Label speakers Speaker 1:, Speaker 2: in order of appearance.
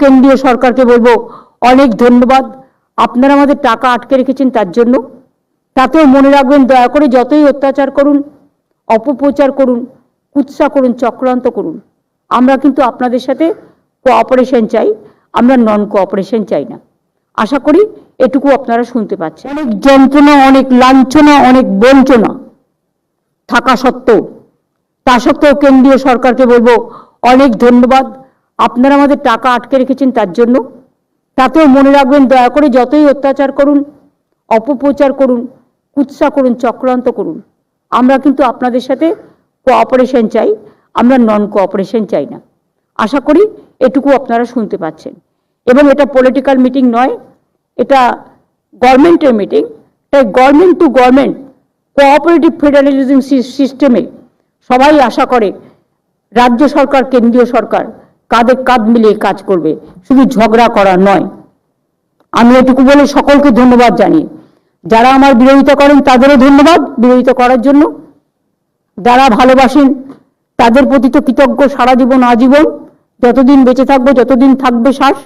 Speaker 1: কেন্দ্রীয় সরকারকে বলব, অনেক ধন্যবাদ। আপনারা আমাদের টাকা আটকে রেখেছেন তার জন্য। তাতেও মনে রাখবেন, দয়া করে যতই অত্যাচার করুন, অপপ্রচার করুন, কুৎসা করুন, চক্রান্ত করুন, আমরা কিন্তু আপনাদের সাথে কোঅপারেশন চাই, আমরা নন কোঅপারেশন চাই না। আশা করি এটুকু আপনারা শুনতে পাচ্ছেন। অনেক যন্ত্রণা, অনেক লাঞ্ছনা, অনেক বঞ্চনা থাকা সত্ত্বেও, তা সত্ত্বেও কেন্দ্রীয় সরকারকে বলব, অনেক ধন্যবাদ। আপনারা আমাদের টাকা আটকে রেখেছেন তার জন্য। তাতেও মনে রাখবেন, দয়া করে যতই অত্যাচার করুন, অপপ্রচার করুন, কুৎসা করুন, চক্রান্ত করুন, আমরা কিন্তু আপনাদের সাথে কোঅপারেশন চাই, আমরা নন কোঅপারেশন চাই না। আশা করি এটুকু আপনারা শুনতে পাচ্ছেন। এবং এটা পলিটিক্যাল মিটিং নয়, এটা গভর্নমেন্টের মিটিং তাই government to government cooperative federalism সিস্টেমে সবাই আশা করে, রাজ্য সরকার, কেন্দ্রীয় সরকার কাঁধে কাঁধ মিলিয়ে কাজ করবে। শুধু ঝগড়া করা নয়। আমি এটুকু বলে সকলকে ধন্যবাদ জানি যারা আমার বিরোধিতা করেন, তাদেরও ধন্যবাদ বিরোধিতা করার জন্য। যারা ভালোবাসেন, তাদের প্রতি তো কৃতজ্ঞ সারা জীবন আজীবন। যতদিন বেঁচে থাকব, যতদিন থাকবে শ্বাস।